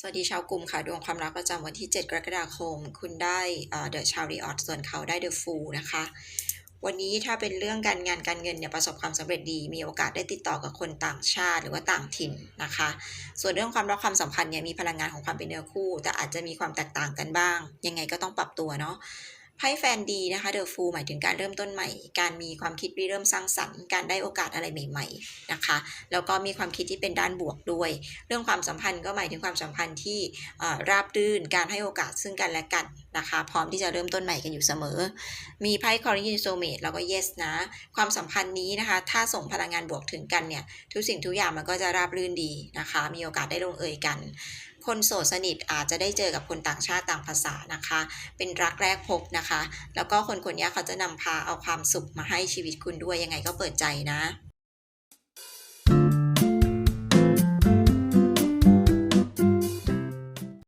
สวัสดีชาวกลุ่มค่ะ ดวงความรักประจำวันที่ 7 กรกฎาคม คุณได้เดอะชาวรีออตส่วนเขาได้เดอะฟูลนะคะ วันนี้ถ้าเป็นเรื่องการงานการเงินเนี่ยประสบความสำเร็จดีมีโอกาสได้ติดต่อกับคนต่างชาติหรือว่าต่างถิ่นนะคะ ส่วนเรื่องความรักความสัมพันธ์เนี่ยมีพลังงานของความเป็นเนื้อคู่ แต่อาจจะมีความแตกต่างกันบ้าง ยังไงก็ต้องปรับตัวเนาะ ไพ่แฟนดีนะคะเดอะฟูหมายถึงการเริ่มต้นใหม่ การมีความคิดริเริ่มสร้างสรรค์ การได้โอกาสอะไรใหม่ ๆนะคะ แล้วก็มีความคิดที่เป็นด้านบวกด้วย เรื่องความสัมพันธ์ก็หมายถึงความสัมพันธ์ที่เอ่อราบรื่น การให้โอกาสซึ่งกันและกันนะคะ พร้อมที่จะเริ่มต้นใหม่กันอยู่เสมอ มีไพ่คอรินโซเมตแล้วก็ yes นะ ความสัมพันธ์นี้นะคะ ถ้าส่งพลังงานบวกถึงกันเนี่ย ทุกสิ่งทุกอย่างมันก็จะราบรื่นดีนะคะ มีโอกาสได้ลงเอยกัน คนโสดสนิทอาจจะได้เจอกับคนต่างชาติต่างภาษานะคะ เป็นรักแรกพบนะคะ แล้วก็คนคนนี้เขาจะนำพาเอาความสุขมาให้ชีวิตคุณด้วยยังไงก็เปิดใจนะ